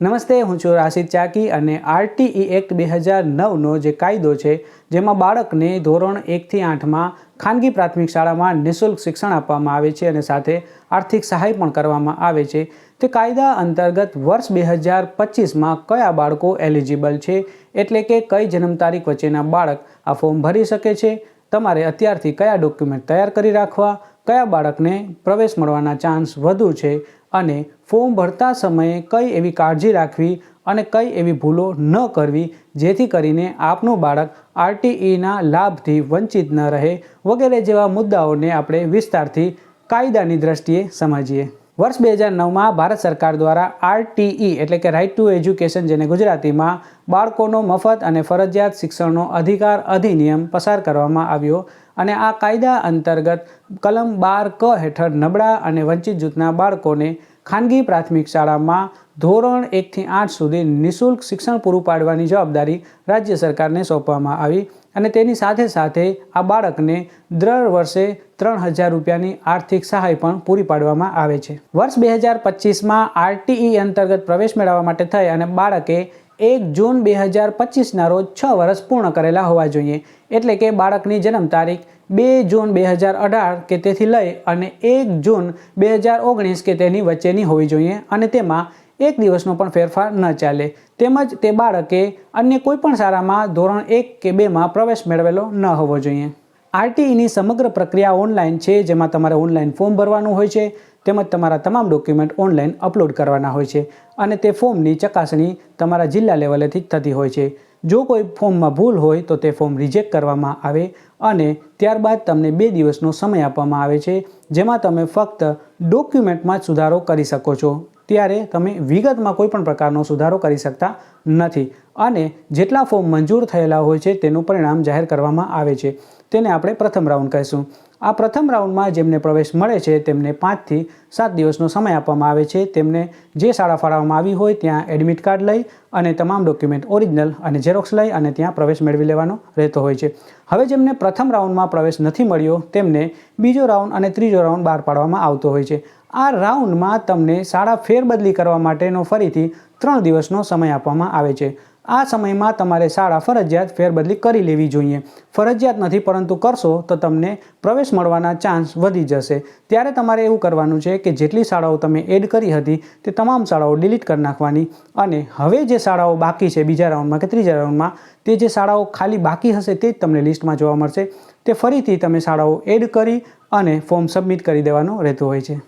નમસ્તે, હું છું રાશિદ ચાકી અને આરટીઈ એક્ટ બે હજાર નવનો જે કાયદો છે, જેમાં બાળકને ધોરણ એકથી આઠમાં ખાનગી પ્રાથમિક શાળામાં નિઃશુલ્ક શિક્ષણ આપવામાં આવે છે અને સાથે આર્થિક સહાય પણ કરવામાં આવે છે. તે કાયદા અંતર્ગત વર્ષ બે હજાર પચીસમાં કયા બાળકો એલિજિબલ છે, એટલે કે કઈ જન્મ તારીખ વચ્ચેના બાળક આ ફોર્મ ભરી શકે છે, તમારે અત્યારથી કયા ડોક્યુમેન્ટ તૈયાર કરી રાખવા, કયા બાળકને પ્રવેશ મળવાના ચાન્સ વધુ છે અને ફોર્મ ભરતા સમયે કઈ એવી કાળજી રાખવી અને કઈ એવી ભૂલો ન કરવી જેથી કરીને આપનું બાળક આરટીઈના લાભથી વંચિત ન રહે વગેરે જેવા મુદ્દાઓને આપણે વિસ્તારથી કાયદાની દ્રષ્ટિએ સમજીએ. વર્ષ બે હજાર નવમાં ભારત સરકાર દ્વારા આરટીઈ એટલે કે રાઇટ ટુ એજ્યુકેશન જેને ગુજરાતીમાં બાળકોનો મફત અને ફરજિયાત શિક્ષણનો અધિકાર અધિનિયમ પસાર કરવામાં આવ્યો અને આ કાયદા અંતર્ગત કલમ બાર ક હેઠળ નબળા અને વંચિત જૂથના બાળકોને ખાનગી પ્રાથમિક શાળામાં ધોરણ એકથી આઠ સુધી નિઃશુલ્ક શિક્ષણ પૂરું પાડવાની જવાબદારી રાજ્ય સરકારને સોંપવામાં આવી અને તેની સાથે સાથે આ બાળકને દર વર્ષે ત્રણ હજાર રૂપિયાની આર્થિક સહાય પણ પૂરી પાડવામાં આવે છે. વર્ષ બે હજાર પચીસમાં આરટીઈ અંતર્ગત પ્રવેશ મેળવવા માટે થઈ અને બાળકે એક જૂન બે હજાર પચીસના રોજ છ વર્ષ પૂર્ણ કરેલા હોવા જોઈએ. એટલે કે બાળકની જન્મ તારીખ બે જૂન બે હજાર અઢાર કે તેથી લઈ અને એક જૂન બે હજાર ઓગણીસ કે તેની વચ્ચેની હોવી જોઈએ અને તેમાં એક દિવસનો પણ ફેરફાર ન ચાલે. તેમજ તે બાળકે અન્ય કોઈ પણ શાળામાં ધોરણ એક કે બેમાં પ્રવેશ મેળવેલો ન હોવો જોઈએ. આરટીઈની સમગ્ર પ્રક્રિયા ઓનલાઈન છે, જેમાં તમારે ઓનલાઈન ફોર્મ ભરવાનું હોય છે, તેમજ તમારા તમામ ડોક્યુમેન્ટ ઓનલાઈન અપલોડ કરવાના હોય છે અને તે ફોર્મની ચકાસણી તમારા જિલ્લા લેવલેથી થતી હોય છે. જો કોઈ ફોર્મમાં ભૂલ હોય તો તે ફોર્મ રિજેક્ટ કરવામાં આવે અને ત્યારબાદ તમને બે દિવસનો સમય આપવામાં આવે છે, જેમાં તમે ફક્ત ડોક્યુમેન્ટમાં સુધારો કરી શકો છો. ત્યારે તમે વિગતમાં કોઈ પણ પ્રકારનો સુધારો કરી શકતા નથી. અને જેટલા ફોર્મ મંજૂર થયેલા હોય છે તેનું પરિણામ જાહેર કરવામાં આવે છે. તેને આપણે પ્રથમ રાઉન્ડ કહીશું. આ પ્રથમ રાઉન્ડમાં જેમને પ્રવેશ મળે છે તેમને પાંચથી સાત દિવસનો સમય આપવામાં આવે છે. તેમને જે શાળા ફાળવવામાં આવી હોય ત્યાં એડમિટ કાર્ડ લઈ અને તમામ ડોક્યુમેન્ટ ઓરિજિનલ અને ઝેરોક્સ લઈ અને ત્યાં પ્રવેશ મેળવી લેવાનો રહેતો હોય છે. હવે જેમને પ્રથમ રાઉન્ડમાં પ્રવેશ નથી મળ્યો, તેમને બીજો રાઉન્ડ અને ત્રીજો રાઉન્ડ બહાર પાડવામાં આવતો હોય છે. આ રાઉન્ડમાં તમને શાળા ફેરબદલી કરવા માટેનો ફરીથી ત્રણ દિવસનો સમય આપવામાં આવે છે. આ સમયમાં તમારે શાળા ફરજિયાત ફેરબદલી કરી લેવી જોઈએ. ફરજિયાત નથી, પરંતુ કરશો તો તમને પ્રવેશ મળવાના ચાન્સ વધી જશે. ત્યારે તમારે એવું કરવાનું છે કે જેટલી શાળાઓ તમે એડ કરી હતી, તે તમામ શાળાઓ ડિલીટ કરી નાખવાની. અને હવે જે શાળાઓ બાકી છે, બીજા રાઉન્ડમાં કે ત્રીજા રાઉન્ડમાં, તે જે શાળાઓ ખાલી બાકી હશે, તે જ તમને લિસ્ટમાં જોવા મળશે. તે ફરીથી તમે શાળાઓ એડ કરી અને ફોર્મ સબમિટ કરી દેવાનો રહેતો હોય છે.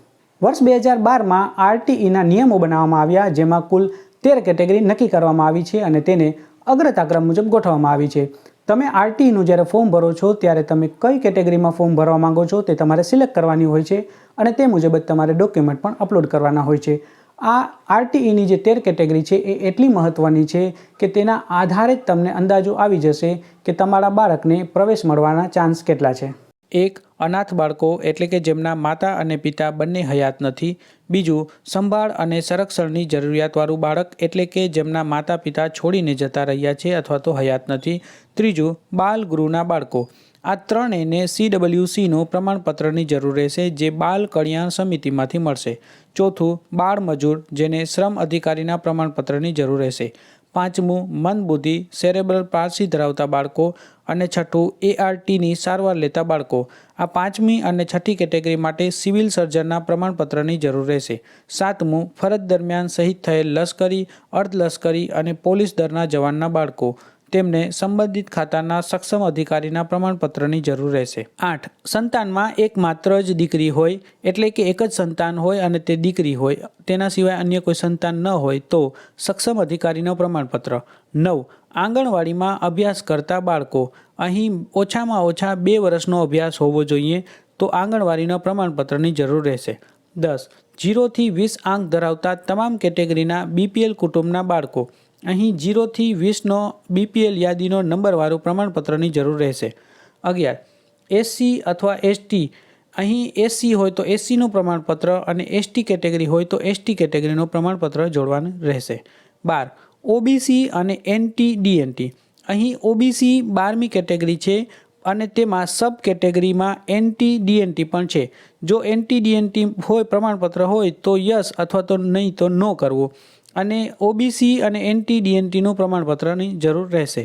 વર્ષ બે હજાર બારમાં આરટીઈના નિયમો બનાવવામાં આવ્યા, જેમાં કુલ તેર કેટેગરી નક્કી કરવામાં આવી છે અને તેને અગ્રતાક્રમ મુજબ ગોઠવવામાં આવી છે. તમે આરટીઈનું જ્યારે ફોર્મ ભરો છો, ત્યારે તમે કઈ કેટેગરીમાં ફોર્મ ભરવા માંગો છો તે તમારે સિલેક્ટ કરવાની હોય છે અને તે મુજબ જ તમારે ડોક્યુમેન્ટ પણ અપલોડ કરવાના હોય છે. આ આરટીઈની જે તેર કેટેગરી છે, એ એટલી મહત્ત્વની છે કે તેના આધારે જ તમને અંદાજો આવી જશે કે તમારા બાળકને પ્રવેશ મળવાના ચાન્સ કેટલા છે. એક અનાથ બાળકો એટલે કે જેમના માતા અને પિતા બંને હયાત નથી. બીજું, સંભાળ અને સંરક્ષણની જરૂરિયાતવાળું બાળક એટલે કે જેમના માતા પિતા છોડીને જતા રહ્યા છે અથવા તો હયાત નથી. ત્રીજું, બાલ ગૃહના બાળકો. આ ત્રણેયને સીડબલ્યુસીનું પ્રમાણપત્રની જરૂર રહેશે જે બાલ કલ્યાણ સમિતિમાંથી મળશે. ચોથું, બાળ મજૂર જેને શ્રમ અધિકારીના પ્રમાણપત્રની જરૂર રહેશે. પાંચમું મંદબુદ્ધિ સેરેબ્રલ પારસી ધરાવતા બાળકો અને છઠ્ઠું એઆરટીની સારવાર લેતા બાળકો. આ પાંચમી અને છઠ્ઠી કેટેગરી માટે સિવિલ સર્જનના પ્રમાણપત્રની જરૂર રહેશે. સાતમું, ફરજ દરમિયાન શહીદ થયેલ લશ્કરી, અર્ધલશ્કરી અને પોલીસ દળના જવાનના બાળકો. તેમને સંબંધિત ખાતાના સક્ષમ અધિકારીના પ્રમાણપત્રની જરૂર રહેશે. આઠ, સંતાનમાં એક માત્ર જ દીકરી હોય એટલે કે એક જ સંતાન હોય અને તે દીકરી હોય, તેના સિવાય અન્ય કોઈ સંતાન ન હોય તો સક્ષમ અધિકારીનો પ્રમાણપત્ર. નવ, આંગણવાડીમાં અભ્યાસ કરતા બાળકો. અહીં ઓછામાં ઓછા બે વર્ષનો અભ્યાસ હોવો જોઈએ તો આંગણવાડીના પ્રમાણપત્રની જરૂર રહેશે. દસ, જીરોથી વીસ આંક ધરાવતા તમામ કેટેગરીના બીપીએલ કુટુંબના બાળકો. અહીં જીરોથી વીસનો બીપીએલ યાદીનો નંબરવાળું પ્રમાણપત્રની જરૂર રહેશે. અગિયાર એસસી અથવા એસટી અહીં એસસી હોય તો એસસીનું પ્રમાણપત્ર અને એસટી કેટેગરી હોય તો એસટી કેટેગરીનું પ્રમાણપત્ર જોડવાનું રહેશે. બાર ઓબીસી અને એનટી ડીએનટી અહીં ઓબીસી બારમી કેટેગરી છે અને તેમાં સબ કેટેગરીમાં એનટી ડીએનટી પણ છે. જો એનટી ડીએનટી હોય પ્રમાણપત્ર હોય તો યસ અથવા તો નહીં તો નો કરવું. અને ઓબીસી અને એનટી ડીએનટીનું પ્રમાણપત્રની જરૂર રહેશે.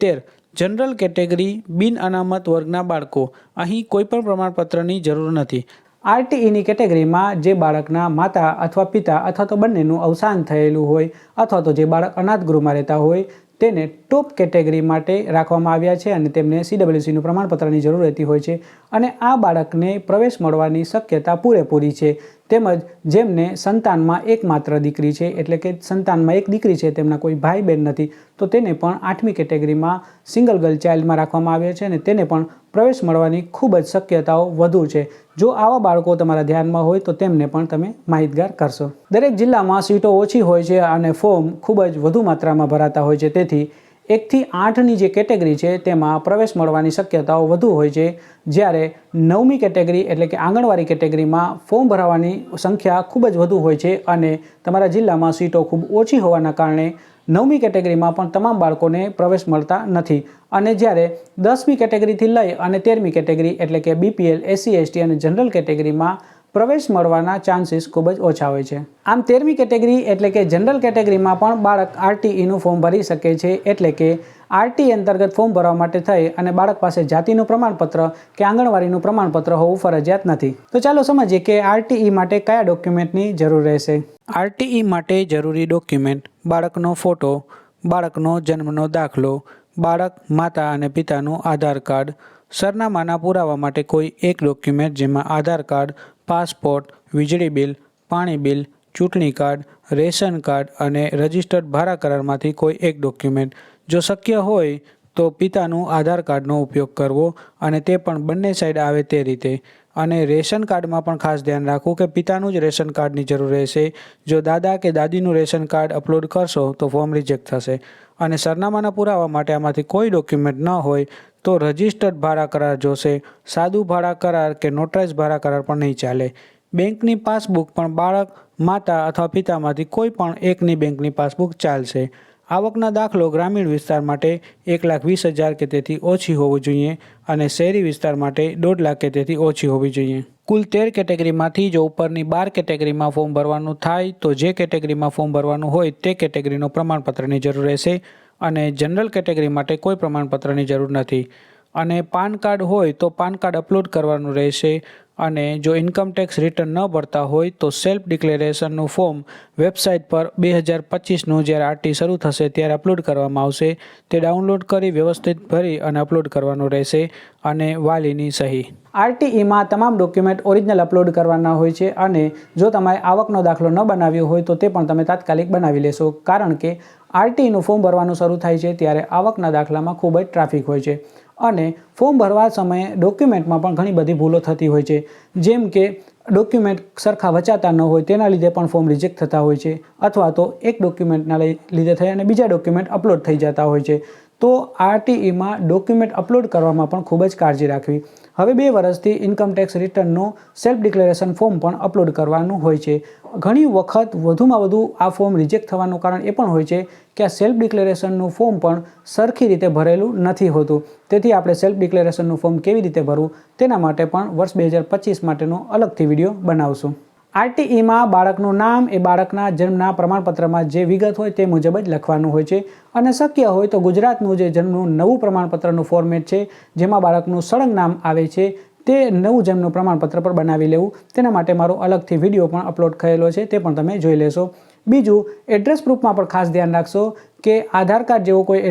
તેર. જનરલ કેટેગરી બિન અનામત વર્ગના બાળકો. અહીં કોઈપણ પ્રમાણપત્રની જરૂર નથી. આરટીઈની કેટેગરીમાં જે બાળકના માતા અથવા પિતા અથવા તો બંનેનું અવસાન થયેલું હોય અથવા તો જે બાળક અનાથ ગૃહમાં રહેતા હોય તેને ટોપ કેટેગરી માટે રાખવામાં આવ્યા છે અને તેમને સીડબ્લ્યુસીનું પ્રમાણપત્રની જરૂર રહેતી હોય છે અને આ બાળકને પ્રવેશ મળવાની શક્યતા પૂરેપૂરી છે. તેમજ જેમને સંતાનમાં એકમાત્ર દીકરી છે, એટલે કે સંતાનમાં એક દીકરી છે, તેમના કોઈ ભાઈ બહેન નથી, તો તેને પણ આઠમી કેટેગરીમાં સિંગલ ગર્લ ચાઇલ્ડમાં રાખવામાં આવે છે અને તેને પણ પ્રવેશ મળવાની ખૂબ જ શક્યતાઓ વધુ છે. જો આવા બાળકો તમારા ધ્યાનમાં હોય તો તેમને પણ તમે માહિતગાર કરશો. દરેક જિલ્લામાં સીટો ઓછી હોય છે અને ફોર્મ ખૂબ જ વધુ માત્રામાં ભરાતા હોય છે, તેથી એકથી આઠની જે કેટેગરી છે, તેમાં પ્રવેશ મળવાની શક્યતાઓ વધુ હોય છે. જ્યારે નવમી કેટેગરી એટલે કે આંગણવાડી કેટેગરીમાં ફોર્મ ભરાવાની સંખ્યા ખૂબ જ વધુ હોય છે અને તમારા જિલ્લામાં સીટો ખૂબ ઓછી હોવાના કારણે નવમી કેટેગરીમાં પણ તમામ બાળકોને પ્રવેશ મળતા નથી. અને જ્યારે દસમી કેટેગરીથી લઈ અને તેરમી કેટેગરી એટલે કે બીપીએલ એસસી એસટી અને જનરલ કેટેગરીમાં પ્રવેશ મળવાના ચાન્સીસ ખૂબ જ ઓછા હોય છે. આમ તેરમી કેટેગરી એટલે કે જનરલ કેટેગરીમાં પણ બાળક આરટીઈનું ફોર્મ ભરી શકે છે એટલે કે આરટી અંતર્ગત ફોર્મ ભરવા માટે થઈ અને બાળક પાસે જાતિનું પ્રમાણપત્ર કે આંગણવાડીનું પ્રમાણપત્ર હોવું ફરજિયાત નથી. તો ચાલો સમજીએ કે આરટીઈ માટે કયા ડોક્યુમેન્ટની જરૂર રહેશે. આરટીઈ માટે જરૂરી ડોક્યુમેન્ટ બાળકનો ફોટો બાળકનો જન્મનો દાખલો, બાળક માતા અને પિતાનું આધાર કાર્ડ, સરનામાના પુરાવા માટે કોઈ એક ડોક્યુમેન્ટ જેમાં આધાર કાર્ડ પાસપોર્ટ, વીજળી બિલ, પાણી બિલ, ચૂંટણી કાર્ડ, રેશન કાર્ડ અને રજિસ્ટર્ડ ભાડા કરારમાંથી કોઈ એક ડોક્યુમેન્ટ. જો શક્ય હોય તો પિતાનું આધાર કાર્ડનો ઉપયોગ કરવો અને તે પણ બંને સાઈડ આવે તે રીતે. અને રેશન કાર્ડમાં પણ ખાસ ધ્યાન રાખવું કે પિતાનું જ રેશન કાર્ડની જરૂર રહેશે. જો દાદા કે દાદીનું રેશન કાર્ડ અપલોડ કરશો તો ફોર્મ રિજેક્ટ થશે. અને સરનામાના પુરાવા માટે આમાંથી કોઈ ડોક્યુમેન્ટ ન હોય તો રજિસ્ટર્ડ ભાડા કરાર જોશે, સાદું ભાડા કરાર કે નોટરાઇઝ ભાડા કરાર પણ નહીં ચાલે. બેંકની પાસબુક પણ બાળક, માતા અથવા પિતામાંથી કોઈ પણ એકની બેંકની પાસબુક ચાલશે. આવકના દાખલો ગ્રામીણ વિસ્તાર માટે એક લાખ વીસ હજાર કે તેથી ઓછી હોવું જોઈએ અને શહેરી વિસ્તાર માટે દોઢ લાખ કે તેથી ઓછી હોવી જોઈએ. કુલ તેર કેટેગરીમાંથી જો ઉપરની બાર કેટેગરીમાં ફોર્મ ભરવાનું થાય તો જે કેટેગરીમાં ફોર્મ ભરવાનું હોય તે કેટેગરીનો પ્રમાણપત્રની જરૂર રહેશે. અને જનરલ કેટેગરી માટે કોઈ પ્રમાણપત્રની જરૂર નથી. અને પાન કાર્ડ હોય તો પાન કાર્ડ અપલોડ કરવાનું રહેશે. અને જો ઇન્કમ ટેક્સ રિટર્ન ન ભરતા હોય તો સેલ્ફ ડિક્લેરેશનનું ફોર્મ વેબસાઇટ પર બે હજાર પચીસનું જ્યારે આરટી શરૂ થશે ત્યારે અપલોડ કરવામાં આવશે. તે ડાઉનલોડ કરી, વ્યવસ્થિત ભરી અને અપલોડ કરવાનું રહેશે અને વાલીની સહી. આરટીઈમાં તમામ ડોક્યુમેન્ટ ઓરિજિનલ અપલોડ કરવાના હોય છે અને જો તમારે આવકનો દાખલો ન બનાવ્યો હોય તો તે પણ તમે તાત્કાલિક બનાવી લેશો. કારણ કે આરટીઈનું ફોર્મ ભરવાનું શરૂ થાય છે ત્યારે આવકના દાખલામાં ખૂબ જ ટ્રાફિક હોય છે. અને ફોર્મ ભરવા સમયે ડોક્યુમેન્ટમાં પણ ઘણી બધી ભૂલો થતી હોય છે. જેમ કે ડોક્યુમેન્ટ સરખા વચાતા ન હોય તેના લીધે પણ ફોર્મ રિજેક્ટ થતા હોય છે અથવા તો એક ડોક્યુમેન્ટના લીધે થઈ અને બીજા ડોક્યુમેન્ટ અપલોડ થઈ જતા હોય છે. તો આરટીઈમાં ડોક્યુમેન્ટ અપલોડ કરવામાં પણ ખૂબ જ કાળજી રાખવી. હવે બે વર્ષથી ઇન્કમટેક્સ રિટર્નનું સેલ્ફ ડિક્લેરેશન ફોર્મ પણ અપલોડ કરવાનું હોય છે. ઘણી વખત વધુમાં વધુ આ ફોર્મ રિજેક્ટ થવાનું કારણ એ પણ હોય છે કે આ સેલ્ફ ડિક્લેરેશનનું ફોર્મ પણ સરખી રીતે ભરેલું નથી હોતું. તેથી આપણે સેલ્ફ ડિક્લેરેશનનું ફોર્મ કેવી રીતે ભરવું તેના માટે પણ વર્ષ બે હજાર પચીસ માટેનો અલગથી વીડિયો બનાવશું. આરટીઈમાં બાળકનું નામ એ બાળકના જન્મના પ્રમાણપત્રમાં જે વિગત હોય તે મુજબ જ લખવાનું હોય છે. અને શક્ય હોય તો ગુજરાતનું જે જન્મનું નવું પ્રમાણપત્રનું ફોર્મેટ છે, જેમાં બાળકનું સળંગ નામ આવે છે, તે નવું જન્મનું પ્રમાણપત્ર પર બનાવી લેવું. તેના માટે મારો અલગથી વીડિયો પણ અપલોડ થયેલો છે, તે પણ તમે જોઈ લેશો. બીજું એડ્રેસ પ્રૂફમાં પણ ખાસ ધ્યાન રાખશો કે આધાર કાર્ડ જેવો કોઈ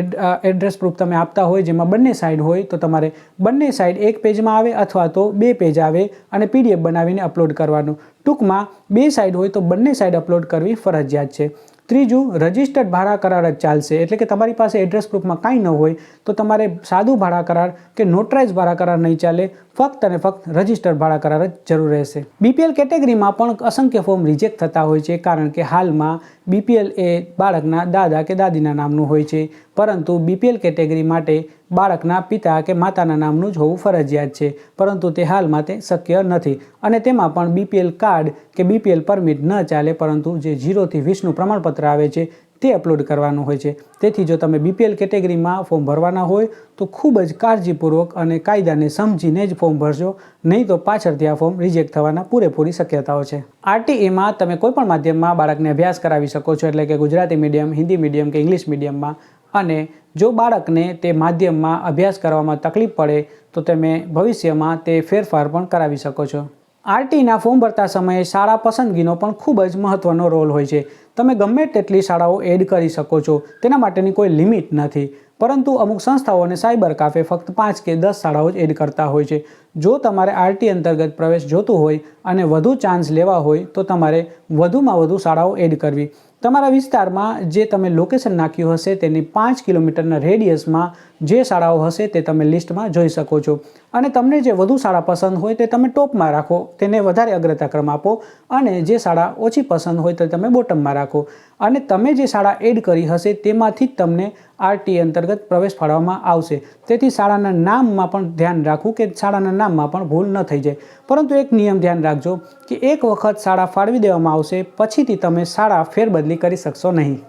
એડ્રેસ પ્રૂફ તમે આપતા હોય જેમાં બંને સાઈડ હોય, તો તમારે બંને સાઈડ એક પેજમાં આવે અથવા તો બે પેજ આવે અને પીડીએફ બનાવીને અપલોડ કરવાનું. ટૂંકમાં બે સાઈડ હોય તો બંને સાઈડ અપલોડ કરવી ફરજિયાત છે. ત્રીજું રજિસ્ટર્ડ ભાડા કરાર જ ચાલશે. એટલે કે તમારી પાસે એડ્રેસ પ્રૂફમાં કાંઈ ન હોય તો તમારે સાદું ભાડા કરાર કે નોટરાઇઝ ભાડા કરાર નહીં ચાલે. ફક્ત અને ફક્ત રજિસ્ટર્ડ ભાડા કરાર જ જરૂર રહેશે. બીપીએલ કેટેગરીમાં પણ અસંખ્ય ફોર્મ રિજેક્ટ થતા હોય છે. કારણ કે હાલમાં બીપીએલ એ બાળકના દાદા કે દાદીના નામનું હોય છે. પરંતુ બીપીએલ કેટેગરી માટે બાળકના પિતા કે માતાના નામનું જ હોવું ફરજિયાત છે, પરંતુ તે હાલમાં તે શક્ય નથી. અને તેમાં પણ બીપીએલ કાર્ડ કે બીપીએલ પરમિટ ન ચાલે, પરંતુ જે જીરોથી વીસનું પ્રમાણપત્ર આવે છે, તે અપલોડ કરવાનું હોય છે. તેથી જો તમે બીપીએલ કેટેગરીમાં ફોર્મ ભરવાના હોય, તો ખૂબ જ કાળજીપૂર્વક અને કાયદાને સમજીને જ ફોર્મ ભરજો. નહીં તો પાછળથી આ ફોર્મ રિજેક્ટ થવાના પૂરેપૂરી શક્યતાઓ છે. આરટીઈમાં તમે કોઈપણ માધ્યમમાં બાળકને અભ્યાસ કરાવી શકો છો, એટલે કે ગુજરાતી મીડિયમ, હિન્દી મીડિયમ કે ઇંગ્લિશ મીડિયમમાં. અને જો બાળકને તે માધ્યમમાં અભ્યાસ કરવામાં તકલીફ પડે, તો તમે ભવિષ્યમાં તે ફેરફાર પણ કરાવી શકો છો. આરટીના ફોર્મ ભરતા સમયે શાળા પસંદગીનો પણ ખૂબ જ મહત્ત્વનો રોલ હોય છે. તમે ગમે તેટલી શાળાઓ એડ કરી શકો છો, તેના માટેની કોઈ લિમિટ નથી. પરંતુ અમુક સંસ્થાઓ અને સાયબર કાફે ફક્ત પાંચ કે દસ શાળાઓ જ એડ કરતા હોય છે. જો તમારે આરટી અંતર્ગત પ્રવેશ જોતું હોય અને વધુ ચાન્સ લેવા હોય, તો તમારે વધુમાં વધુ શાળાઓ એડ કરવી. તમારા વિસ્તારમાં જે તમે લોકેશન નાખ્યું હશે તેની પાંચ કિલોમીટરના રેડિયસમાં જે શાળાઓ હશે તે તમે લિસ્ટમાં જોઈ શકો છો. અને તમને જે વધુ શાળા પસંદ હોય તે તમે ટોપમાં રાખો, તેને વધારે અગ્રતાક્રમ આપો અને જે શાળા ઓછી પસંદ હોય તે તમે બોટમમાં રાખો. અને તમે જે શાળા એડ કરી હશે તેમાંથી જ તમને આરટી અંતર્ગત પ્રવેશ ફાળવવામાં આવશે. તેથી શાળાના નામમાં પણ ધ્યાન રાખવું કે શાળાના નામમાં પણ ભૂલ ન થઈ જાય. પરંતુ એક નિયમ ધ્યાન રાખજો કે એક વખત શાળા ફાળવી દેવામાં આવશે, પછીથી તમે શાળા ફેરબદલી કરી શકશો નહીં.